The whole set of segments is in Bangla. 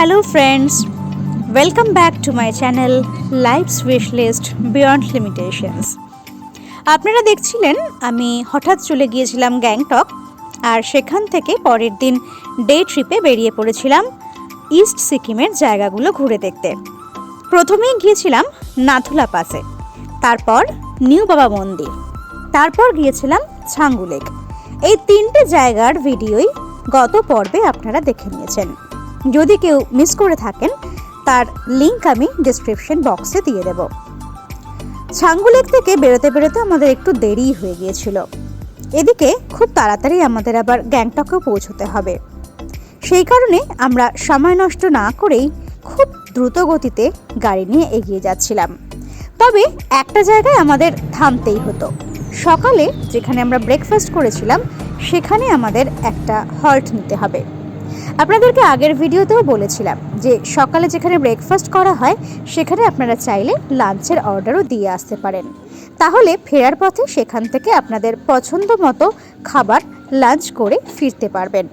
Hello friends welcome back to my channel wish list beyond limitations আপনারা দেখছিলেন, আমি হঠাৎ চলে গিয়েছিলাম গ্যাংটক, আর সেখান থেকে পরের দিন ডে ট্রিপে বেরিয়ে পড়েছিলাম ইস্ট সিকিমের জায়গাগুলো ঘুরে দেখতে। প্রথমেই গিয়েছিলাম নাথুলা পাসে, তারপর নিউ বাবা মন্দির, তারপর গিয়েছিলাম ছাঙ্গু লেক। এই তিনটে জায়গার ভিডিওই গত পর্বে আপনারা দেখে নিয়েছেন। যদি কেউ মিস করে থাকেন, তার লিংক আমি ডিসক্রিপশন বক্সে দিয়ে দেব। ছাঙ্গু লেক থেকে বেরোতে বেরোতে আমাদের একটু দেরি হয়ে গিয়েছিল। এদিকে খুব তাড়াতাড়ি আমাদের আবার গ্যাংটকেও পৌঁছতে হবে। সেই কারণে আমরা সময় নষ্ট না করেই খুব দ্রুত গতিতে গাড়ি নিয়ে এগিয়ে যাচ্ছিলাম। তবে একটা জায়গায় আমাদের থামতেই হতো। সকালে যেখানে আমরা ব্রেকফাস্ট করেছিলাম, সেখানে আমাদের একটা হল্ট নিতে হবে। আপনাদেরকে আগের ভিডিওতেও বলেছিলাম যে সকালে যেখানে ব্রেকফাস্ট করা হয়, সেখানে আপনারা চাইলে লাঞ্চের অর্ডারও দিয়ে আসতে পারেন। তাহলে ফেরার পথে সেখান থেকে আপনাদের পছন্দ মতো খাবার লাঞ্চ করে ফিরতে পারবেন।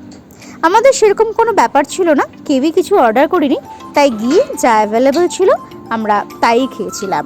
আমাদের সেরকম কোনো ব্যাপার ছিল না, কেউই কিছু অর্ডার করিনি, তাই গিয়ে যা অ্যাভেলেবল ছিল, আমরা তাই খেয়েছিলাম।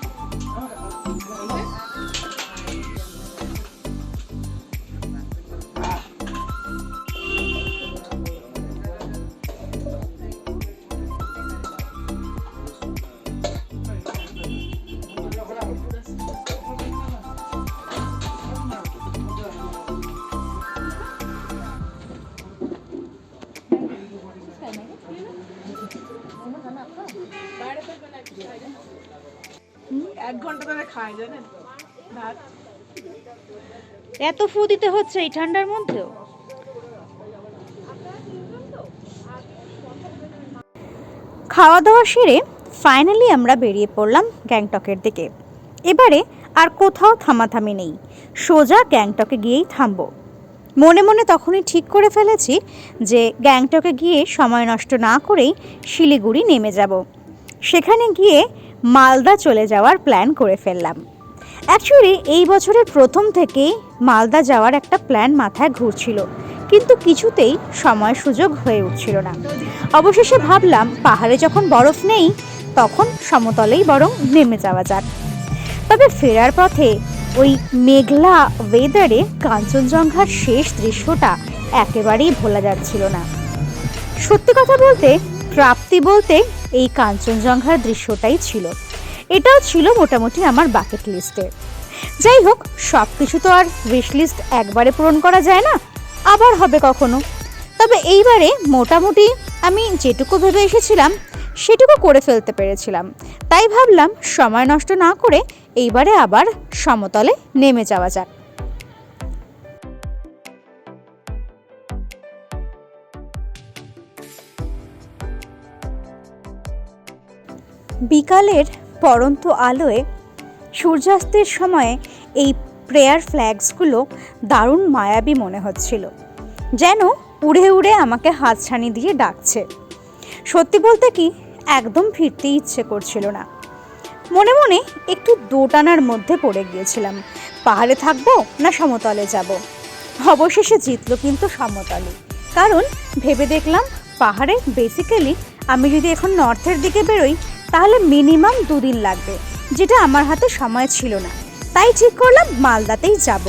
জানেন এত ফু দিতে হচ্ছে এই ঠান্ডার মধ্যেও? খাওয়া দাওয়া সেরে ফাইনালি আমরা বেরিয়ে পড়লাম গ্যাংটকের দিকে। এবারে আর কোথাও থামাথামি নেই। সোজা গ্যাংটকে গিয়েই থামবো। মনে মনে তখনই ঠিক করে ফেলেছি যে গ্যাংটকে গিয়ে সময় নষ্ট না করেই শিলিগুড়ি নেমে যাব। সেখানে গিয়ে মালদা চলে যাওয়ার প্ল্যান করে ফেললাম। অ্যাকচুয়ালি এই বছরের প্রথম থেকেই মালদা যাওয়ার একটা প্ল্যান মাথায় ঘুরছিল। কিন্তু কিছুতেই সময় সুযোগ হয়ে উঠছিল না। অবশেষে ভাবলাম, পাহাড়ে যখন বরফ নেই, তখন সমতলেই বরং নেমে যাওয়া যাক। তবে ফেরার পথে ওই মেঘলা ওয়েদারে কাঞ্চনজঙ্ঘার শেষ দৃশ্যটা একেবারেই ভোলা যাচ্ছিল না। সত্যি কথা বলতে, প্রাপ্তি বলতে এই কাঞ্চনজঙ্ঘার দৃশ্যটাই ছিল। এটাও ছিল মোটামুটি আমার বাকেট লিস্টে যাই হোক সব কিছু তো আর উইশ লিস্ট একবারে পূরণ করা যায় না, আবার হবে কখনো। তবে এইবারে মোটামুটি আমি যেটুকু ভেবে এসেছিলাম, সেটুকু করে ফেলতে পেরেছিলাম। তাই ভাবলাম, সময় নষ্ট না করে এইবারে আবার সমতলে নেমে যাওয়া যাক। বিকালের পরন্ত আলোয় সূর্যাস্তের সময়ে এই প্রেয়ার ফ্ল্যাগসগুলো দারুণ মায়াবী মনে হচ্ছিল। যেন উড়ে উড়ে আমাকে হাতছানি দিয়ে ডাকছে। সত্যি বলতে কি, একদম ফিরতে ইচ্ছে করছিল না। মনে মনে একটু দোটানার মধ্যে পড়ে গিয়েছিলাম। পাহাড়ে থাকব না সমতলে যাব? অবশেষে জিতলো কিন্তু সমতলে। কারণ ভেবে দেখলাম পাহাড়ে বেসিক্যালি আমি যদি এখন নর্থের দিকে বেরোই তাহলে মিনিমাম দুদিন লাগবে, যেটা আমার হাতে সময় ছিল না। তাই ঠিক করলাম মালদাতেই যাব।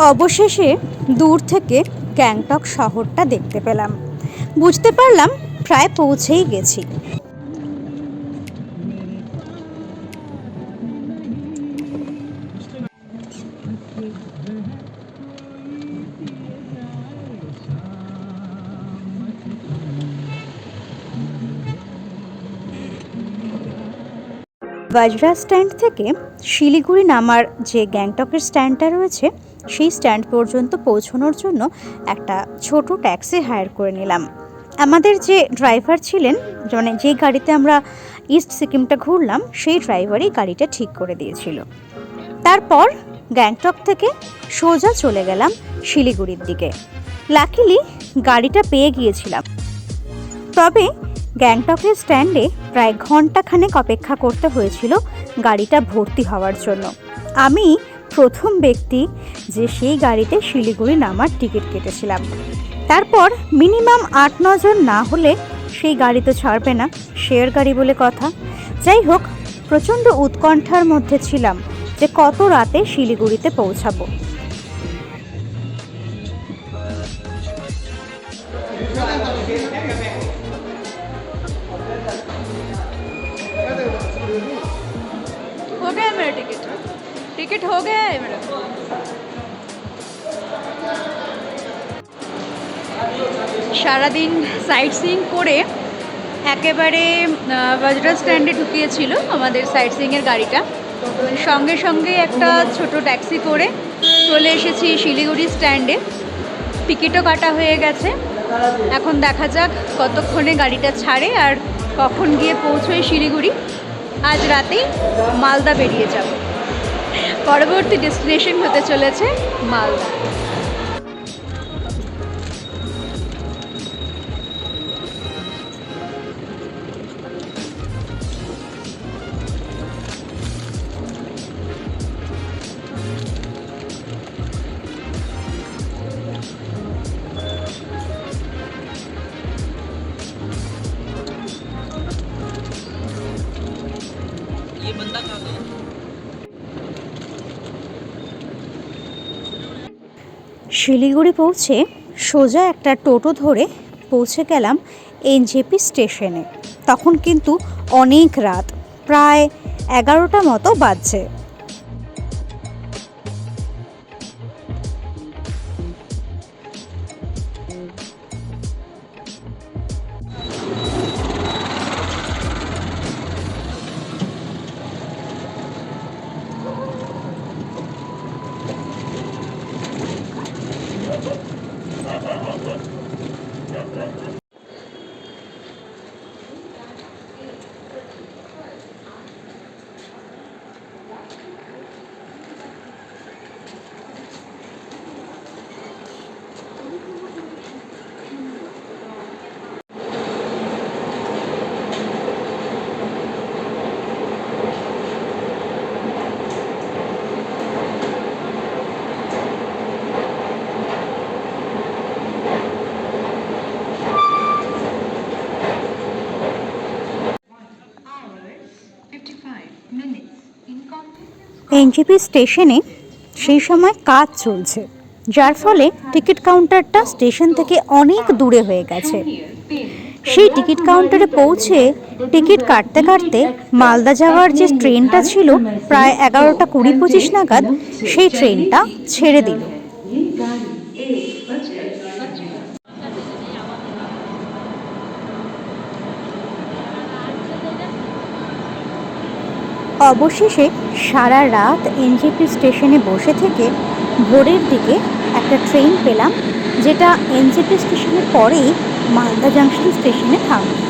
অবশেষে দূর থেকে গ্যাংটক শহরটা দেখতে পেলাম। বুঝতে পারলাম প্রায় পৌঁছেই গেছি। বাজরা স্ট্যান্ড থেকে শিলিগুড়ি নামার যে গ্যাংটকের স্ট্যান্ডটা রয়েছে, সেই স্ট্যান্ড পর্যন্ত পৌঁছানোর জন্য একটা ছোট ট্যাক্সি হায়ার করে নিলাম। আমাদের যে ড্রাইভার ছিলেন মানে যে গাড়িতে আমরা ইস্ট সিকিমটা ঘুরলাম, সেই ড্রাইভারই গাড়িটা ঠিক করে দিয়েছিল। তারপর গ্যাংটক থেকে সোজা চলে গেলাম শিলিগুড়ির দিকে। লাকিলি গাড়িটা পেয়ে গিয়েছিলাম। তবে গ্যাংটকের স্ট্যান্ডে প্রায় ঘন্টাখানেক অপেক্ষা করতে হয়েছিল গাড়িটা ভর্তি হওয়ার জন্য। আমি প্রথম ব্যক্তি যে সেই গাড়িতে শিলিগুড়ি নামার টিকিট কেটেছিলাম। তারপর মিনিমাম আট নজন না হলে সেই গাড়ি তো ছাড়বে না, শেয়ার গাড়ি বলে কথা। যাই হোক, প্রচণ্ড উৎকণ্ঠার মধ্যে ছিলাম যে কত রাতে শিলিগুড়িতে পৌঁছাবো। टिकट टिकट हो गया है मेरा সারাদিন সাইট সিইং করে একেবারে আহ, বাজরা স্ট্যান্ডে ঢুকিয়েছিল আমাদের সাইট সিইংয়ের গাড়িটা সঙ্গে সঙ্গে একটা ছোট ট্যাক্সি করে চলে এসেছি শিলিগুড়ি স্ট্যান্ডে টিকিটও কাটা হয়ে গেছে এখন দেখা যাক কতক্ষণে গাড়িটা ছাড়ে আর কখন গিয়ে পৌঁছোয় শিলিগুড়ি আজ রাতেই মালদা বেরিয়ে যাব পরবর্তী ডেস্টিনেশন হতে চলেছে মালদা। শিলিগুড়ি পৌঁছে সোজা একটা টোটো ধরে পৌঁছে গেলাম এনজেপি স্টেশনে। তখন কিন্তু অনেক রাত, প্রায় এগারোটা মতো বাজছে। এনজেপি স্টেশনে সেই সময় কাজ চলছে, যার ফলে টিকিট কাউন্টারটা স্টেশন থেকে অনেক দূরে হয়ে গেছে। সেই টিকিট কাউন্টারে পৌঁছে টিকিট কাটতে কাটতে মালদা যাওয়ার যে ট্রেনটা ছিল, প্রায় এগারোটা কুড়ি পঁচিশ নাগাদ, সেই ট্রেনটা ছেড়ে দিল। অবশেষে সারা রাত এনজেপি স্টেশনে বসে থেকে ভোরের দিকে একটা ট্রেন পেলাম, যেটা এনজেপি স্টেশনের পরেই মালদা জাংশন স্টেশনে থামবে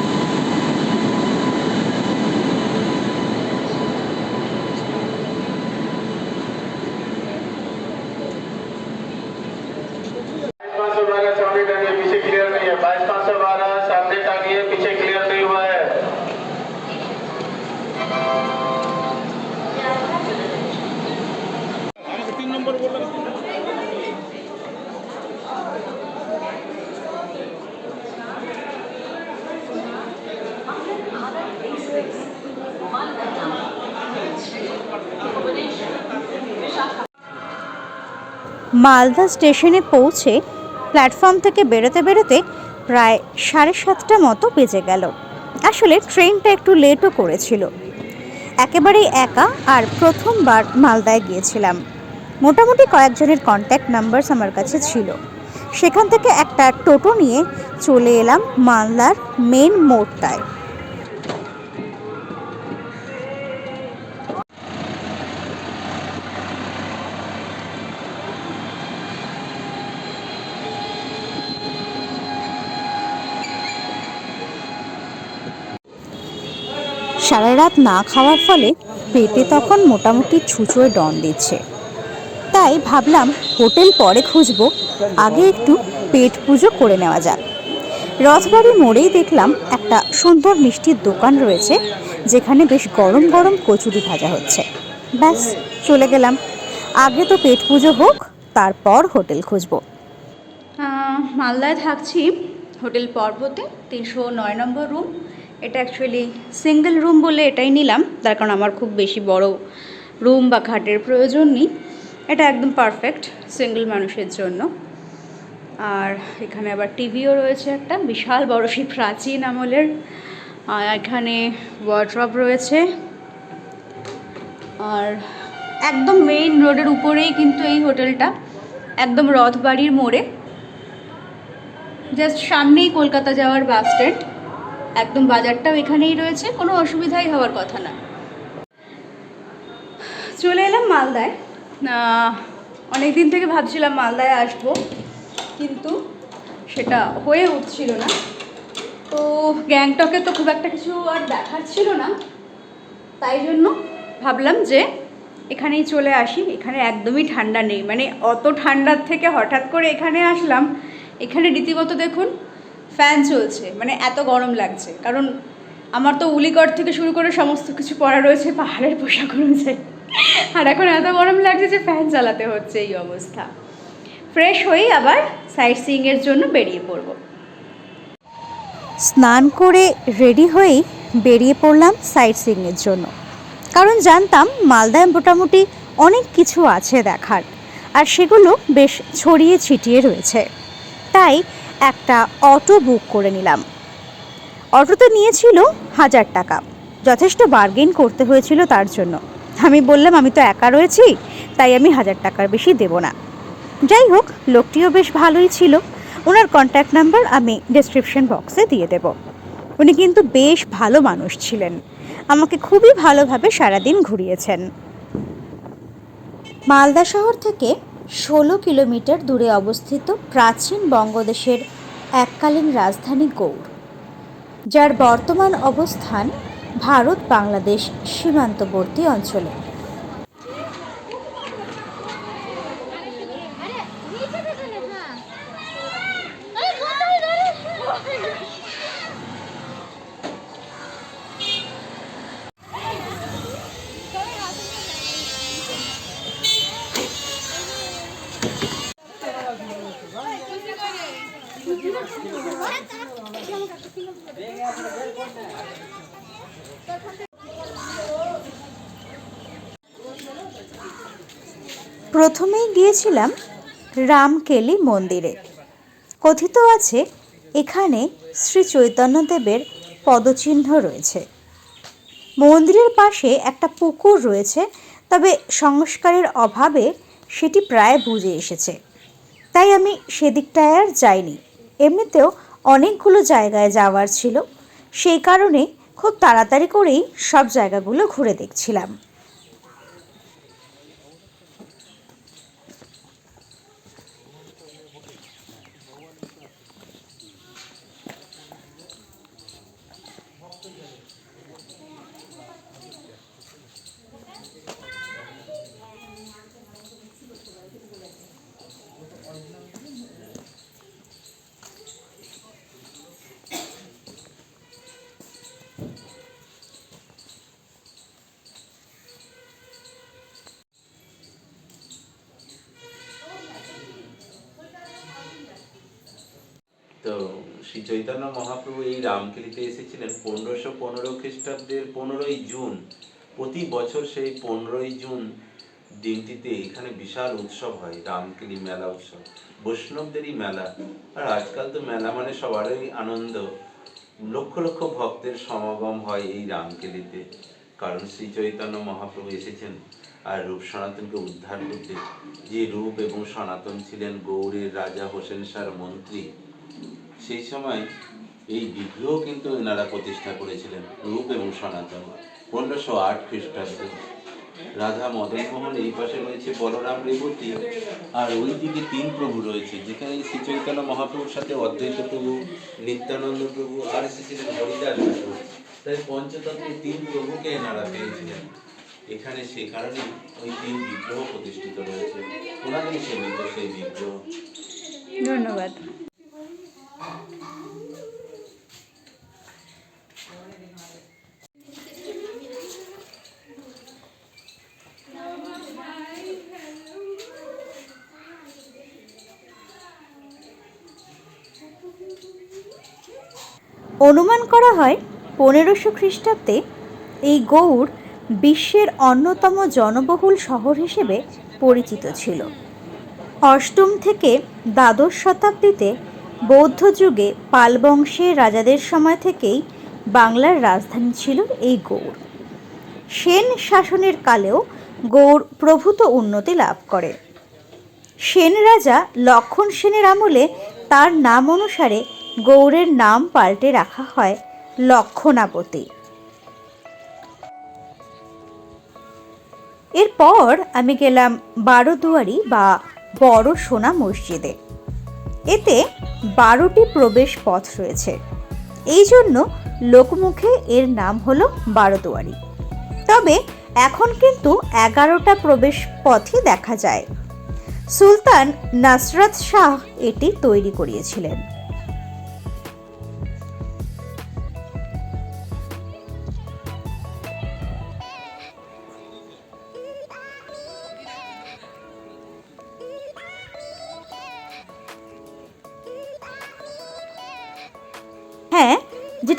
মালদা স্টেশনে পৌঁছে প্ল্যাটফর্ম থেকে বেরোতে বেরোতে প্রায় সাড়ে সাতটা মতো বেজে গেল। আসলে ট্রেনটা একটু লেটও করেছিল। একেবারেই একা আর প্রথমবার মালদায় গিয়েছিলাম। মোটামুটি কয়েকজনের কন্ট্যাক্ট নাম্বারস আমার কাছে ছিল। সেখান থেকে একটা টোটো নিয়ে চলে এলাম মালদার মেন মোড়টায়। সারা রাত না খাওয়ার ফলে পেটে তখন মোটামুটি ছুঁচোয় ডন দিচ্ছে। তাই ভাবলাম হোটেল পরে খুঁজবো, আগে একটু পেট পুজো করে নেওয়া যাক। রথবাড়ি মোড়েই দেখলাম একটা সুন্দর মিষ্টির দোকান রয়েছে, যেখানে বেশ গরম গরম কচুরি ভাজা হচ্ছে। ব্যাস, চলে গেলাম। আগে তো পেট পুজো হোক, তারপর হোটেল খুঁজবো। মালদায় থাকছি হোটেল পর্বতে, তিনশো নয় নম্বর রুম। এটা অ্যাকচুয়ালি সিঙ্গেল রুম বলে এটাই নিলাম। তার কারণ আমার খুব বেশি বড় রুম বা খাটের প্রয়োজন নেই। এটা একদম পারফেক্ট সিঙ্গেল মানুষের জন্য। আর এখানে আবার টিভিও রয়েছে একটা, বিশাল বড় সেই প্রাচীন আমলের। আর এখানে ওয়ার্ড্রপ রয়েছে। আর একদম মেইন রোডের উপরেই কিন্তু এই হোটেলটা। একদম রথবাড়ির মোড়ে। জাস্ট সামনেই কলকাতা যাওয়ার বাস স্ট্যান্ড একদম বাজারটাও এখানেই রয়েছে, কোনো অসুবিধাই হওয়ার কথা না। চলে এলাম মালদায়। অনেক দিন থেকে ভাবছিলাম মালদায় আসব, কিন্তু সেটা হয়ে উঠছিল না। তো গ্যাংটকে তো খুব একটা কিছু আর দেখার ছিল না। তাই জন্য ভাবলাম যে এখানেই চলে আসি, এখানে একদমই ঠান্ডা নেই। মানে অত ঠান্ডার থেকে হঠাৎ করে এখানে আসলাম, এখানে রীতিমতো দেখুন ফ্যান চলছে মানে এত গরম লাগছে। কারণ আমার তো উলিগড় থেকে শুরু করে সমস্ত কিছু পরা রয়েছে, পাহাড়ের পোশাক অনুযায়ী। আর এখন এত গরম লাগছে যে ফ্যান চালাতে হচ্ছে এই অবস্থা। ফ্রেশ হয়েই আবার সাইট সিইংয়ের জন্য বেরিয়ে পড়ব। স্নান করে রেডি হয়েই বেরিয়ে পড়লাম সাইট সিইংয়ের জন্য। কারণ জানতাম মালদায় মোটামুটি অনেক কিছু আছে দেখার, আর সেগুলো বেশ ছড়িয়ে ছিটিয়ে রয়েছে। তাই একটা অটো বুক করে নিলাম। অটোতে নিয়েছিল হাজার টাকা। যথেষ্ট বার্গেন করতে হয়েছিল তার জন্য। আমি বললাম, আমি তো একা রয়েছি, তাই আমি হাজার টাকার বেশি দেব না। যাই হোক, লোকটিও বেশ ভালোই ছিল। ওনার কন্ট্যাক্ট নাম্বার আমি ডেসক্রিপশন বক্সে দিয়ে দেব। উনি কিন্তু বেশ ভালো মানুষ ছিলেন। আমাকে খুবই ভালোভাবে সারাদিন ঘুরিয়েছেন। মালদা শহর থেকে ষোলো কিলোমিটার দূরে অবস্থিত প্রাচীন বঙ্গদেশের এককালীন রাজধানী গৌড়, যার বর্তমান অবস্থান ভারত বাংলাদেশ সীমান্তবর্তী অঞ্চলে। প্রথমেই গিয়েছিলাম রামকেলি মন্দিরে। কথিত আছে, এখানে শ্রী চৈতন্যদেবের পদচিহ্ন রয়েছে। মন্দিরের পাশে একটা পুকুর রয়েছে, তবে সংস্কারের অভাবে সেটি প্রায় বুঝে এসেছে। তাই আমি সেদিকটায় আর যাইনি। এমনিতেও অনেকগুলো জায়গায় যাওয়ার ছিল, সেই কারণে খুব তাড়াতাড়ি করেই সব জায়গাগুলো ঘুরে দেখছিলাম তো শ্রী চৈতন্য মহাপ্রভু এই রামকেলিতে এসেছিলেন পনেরোশো পনেরো খ্রিস্টাব্দের পনেরোই জুন। প্রতি বছর সেই পনেরোই জুন দিনটিতে এখানে বিশাল উৎসব হয়, রামকেলি মেলা উৎসব। বৈষ্ণবদেরই মেলা। আর আজকাল তো মেলা মানে সবারই আনন্দ। লক্ষ লক্ষ ভক্তের সমাগম হয় এই রামকেলিতে। কারণ শ্রী চৈতন্য মহাপ্রভু এসেছেন আর রূপ সনাতনকে উদ্ধার করতে। যে রূপ এবং সনাতন ছিলেন গৌড়ের রাজা হোসেন শাহর মন্ত্রী সেই সময় এই বিগ্রহ কিন্তু এনারা প্রতিষ্ঠা করেছিলেন, রূপ এবং সনাতন। পনেরোশো আট খ্রিস্টাব্দে। রাধা মদন মোহন এই পাশে রয়েছে, বলরাম রেবতী, আর ওই দিকে তিন প্রভু রয়েছে, যেখানে শ্রী চৈতন্য মহাপ্রভুর সাথে অদ্বৈত প্রভু, নিত্যানন্দ প্রভু, আর এসেছিলেন হরিদাস প্রভু তাই পঞ্চতত্ত্বের তিন প্রভুকে এনারা পেয়েছিলেন। এখানে সে কারণে ওই তিন বিগ্রহ প্রতিষ্ঠিত রয়েছে। ওনাদের সেই বিগ্রহ ধন্যবাদ। অনুমান করা হয় পনেরোশো খ্রিস্টাব্দে এই গৌড় বিশ্বের অন্যতম জনবহুল শহর হিসেবে পরিচিত ছিল। অষ্টম থেকে দ্বাদশ শতাব্দীতে বৌদ্ধ যুগে পাল বংশের রাজাদের সময় থেকেই বাংলার রাজধানী ছিল এই গৌড়। সেন শাসনের কালেও গৌড় প্রভূত উন্নতি লাভ করে। সেন রাজা লক্ষণ সেনের আমলে তার নাম অনুসারে গৌড়ের নাম পাল্টে রাখা হয় লক্ষণাপতি এরপর আমি গেলাম বারোদুয়ারি বা বড় সোনা মসজিদে। এতে বারোটি প্রবেশ পথ রয়েছে। এই জন্য লোকমুখে এর নাম হলো বারোদুয়ারি। তবে এখন কিন্তু এগারোটা প্রবেশ পথই দেখা যায়। সুলতান নাসরত শাহ এটি তৈরি করিয়েছিলেন।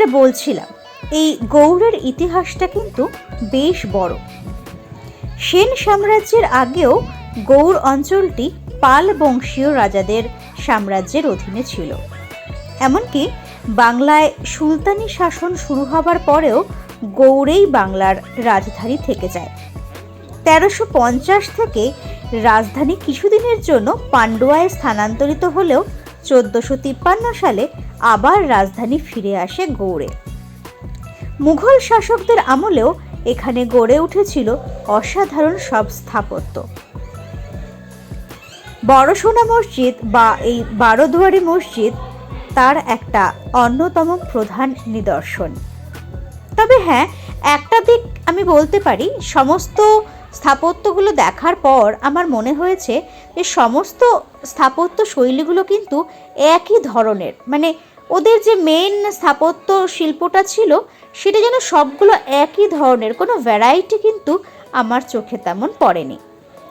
যেটা বলছিলাম, এই গৌড়ের ইতিহাসটা কিন্তু বেশ বড়। সেন সাম্রাজ্যের আগেও গৌড় অঞ্চলটি পাল বংশীয় রাজাদের সাম্রাজ্যের অধীনে ছিল। এমনকি বাংলায় সুলতানি শাসন শুরু হবার পরেও গৌড়েই বাংলার রাজধানী থেকে যায়। তেরোশো পঞ্চাশ থেকে রাজধানী কিছুদিনের জন্য পান্ডুয়ায় স্থানান্তরিত হলেও চোদ্দোশো তিপ্পান্ন সালে আবার রাজধানী ফিরে আসে গৌড়ে। মুঘল শাসকদের আমলেও এখানে গড়ে উঠেছিল অসাধারণ সব স্থাপত্য। বড়সোনা মসজিদ বা এই বারোদুয়ারি মসজিদ তার একটা অন্যতম প্রধান নিদর্শন। তবে হ্যাঁ একটা দিক আমি বলতে পারি, সমস্ত স্থাপত্যগুলো দেখার পর আমার মনে হয়েছে যে সমস্ত স্থাপত্য শৈলীগুলো কিন্তু একই ধরনের মানে ওদের যে মেন স্থাপত্য শিল্পটা ছিল, সেটা যেন সবগুলো একই ধরনের, কোনো ভ্যারাইটি কিন্তু আমার চোখে তেমন পড়েনি।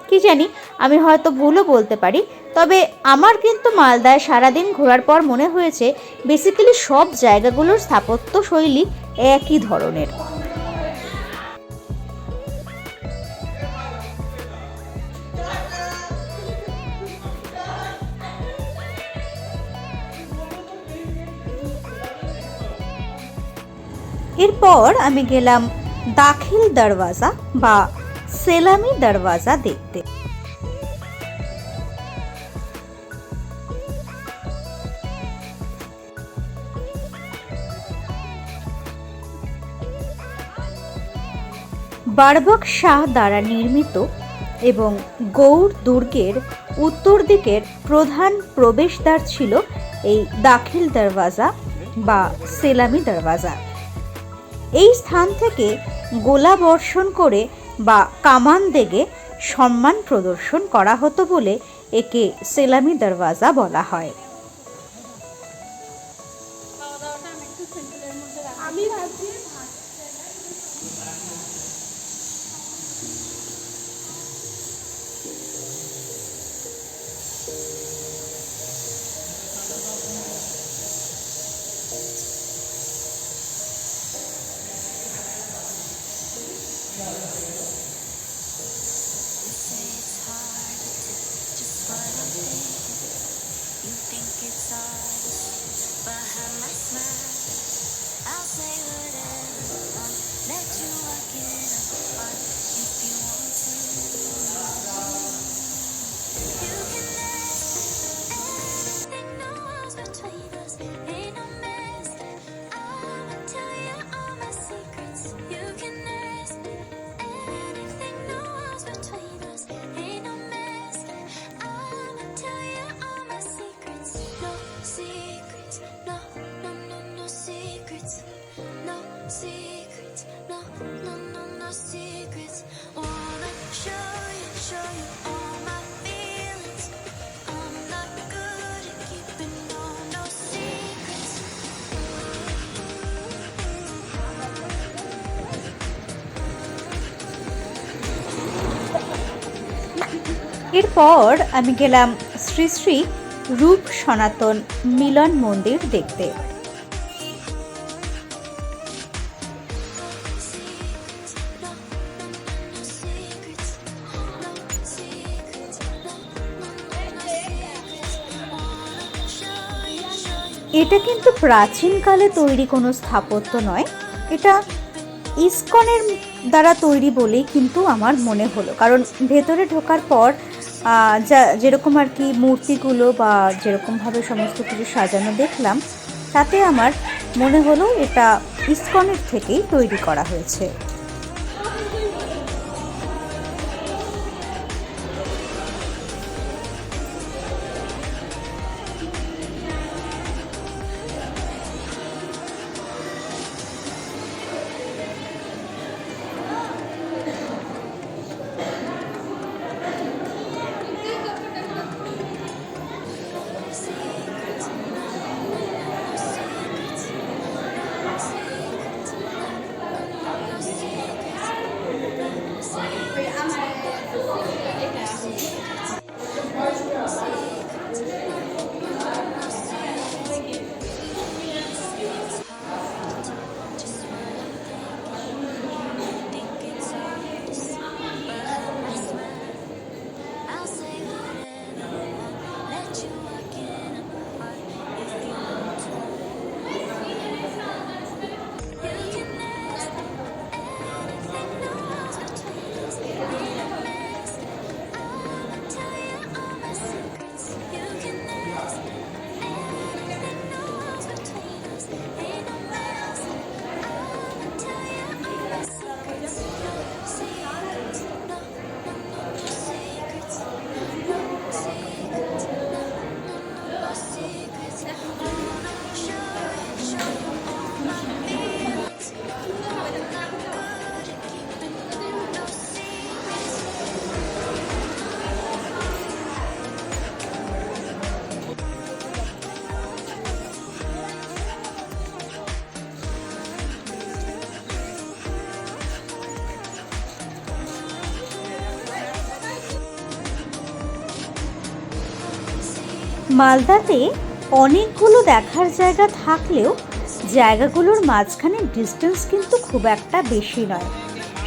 কি জানি, আমি হয়তো ভুলও বলতে পারি, তবে আমার কিন্তু মালদায় সারাদিন ঘোরার পর মনে হয়েছে বেসিক্যালি সব জায়গাগুলোর স্থাপত্য শৈলী একই ধরনের। এরপর আমি গেলাম দাখিল দরওয়াজা বা সেলামি দরওয়াজা দেখতে। বারবক শাহ দ্বারা নির্মিত এবং গৌড় দুর্গের উত্তর দিকের প্রধান প্রবেশদ্বার ছিল এই দাখিল দরওয়াজা বা সেলামি দরওয়াজা। এই স্থান থেকে গোলা বর্ষণ করে বা কামান দেগে সম্মান প্রদর্শন করা হতো বলে একে সেলামি দরওয়াজা বলা হয়। এরপর আমি গেলাম শ্রী শ্রী রূপ সনাতন মিলন মন্দির দেখতে। এটা কিন্তু প্রাচীনকালে তৈরি কোনো স্থাপত্য নয়। এটা ইস্কনের দ্বারা তৈরি বলেই কিন্তু আমার মনে হলো। কারণ ভেতরে ঢোকার পর যা যেরকম আর কি মূর্তিগুলো বা যেরকমভাবে সমস্ত কিছু সাজানো দেখলাম, তাতে আমার মনে হলো এটা ইস্কনের থেকেই তৈরি করা হয়েছে। মালদাতে অনেকগুলো দেখার জায়গা থাকলেও জায়গাগুলোর মাঝখানে ডিস্টেন্স কিন্তু খুব একটা বেশি নয়।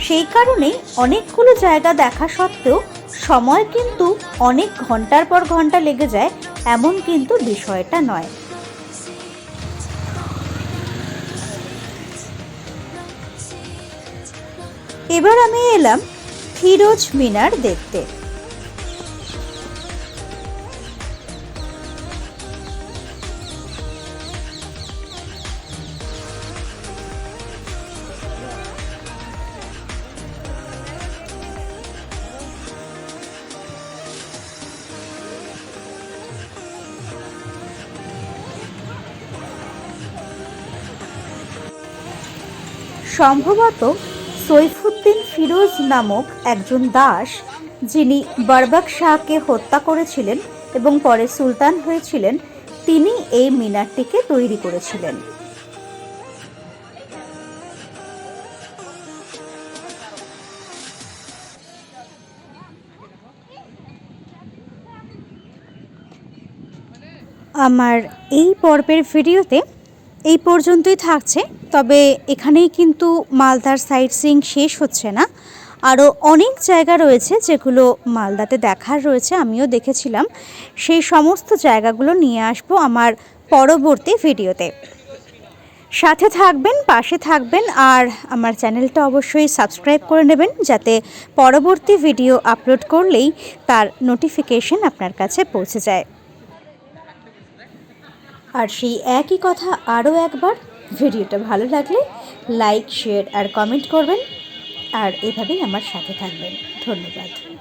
সেই কারণেই অনেকগুলো জায়গা দেখা সত্ত্বেও সময় কিন্তু অনেক ঘণ্টার পর ঘণ্টা লেগে যায় এমন কিন্তু বিষয়টা নয়। এবার আমি এলাম ফিরোজ মিনার দেখতে। সম্ভবত সৈফুদ্দিন ফিরোজ নামক একজন দাস যিনি বারবাক শাহকে হত্যা করেছিলেন এবং পরে সুলতান হয়েছিলেন, তিনি এই মিনারটিকে তৈরি করেছিলেন। আমার এই পর্বের ভিডিওতে এই পর্যন্তই থাকছে, তবে এখানেই কিন্তু মালদার সাইট সিং শেষ হচ্ছে না। আরও অনেক জায়গা রয়েছে যেগুলো মালদাতে দেখার রয়েছে, আমিও দেখেছিলাম। সেই সমস্ত জায়গাগুলো নিয়ে আসব আমার পরবর্তী ভিডিওতে। সাথে থাকবেন, পাশে থাকবেন, আর আমার চ্যানেলটা অবশ্যই সাবস্ক্রাইব করে নেবেন, যাতে পরবর্তী ভিডিও আপলোড করলেই তার নোটিফিকেশন আপনার কাছে পৌঁছে যায়। আর সেই একই কথা আরও একবার। ভিডিওটা ভালো লাগলে লাইক, শেয়ার আর কমেন্ট করবেন। আর এভাবেই আমার সাথে থাকবেন। ধন্যবাদ।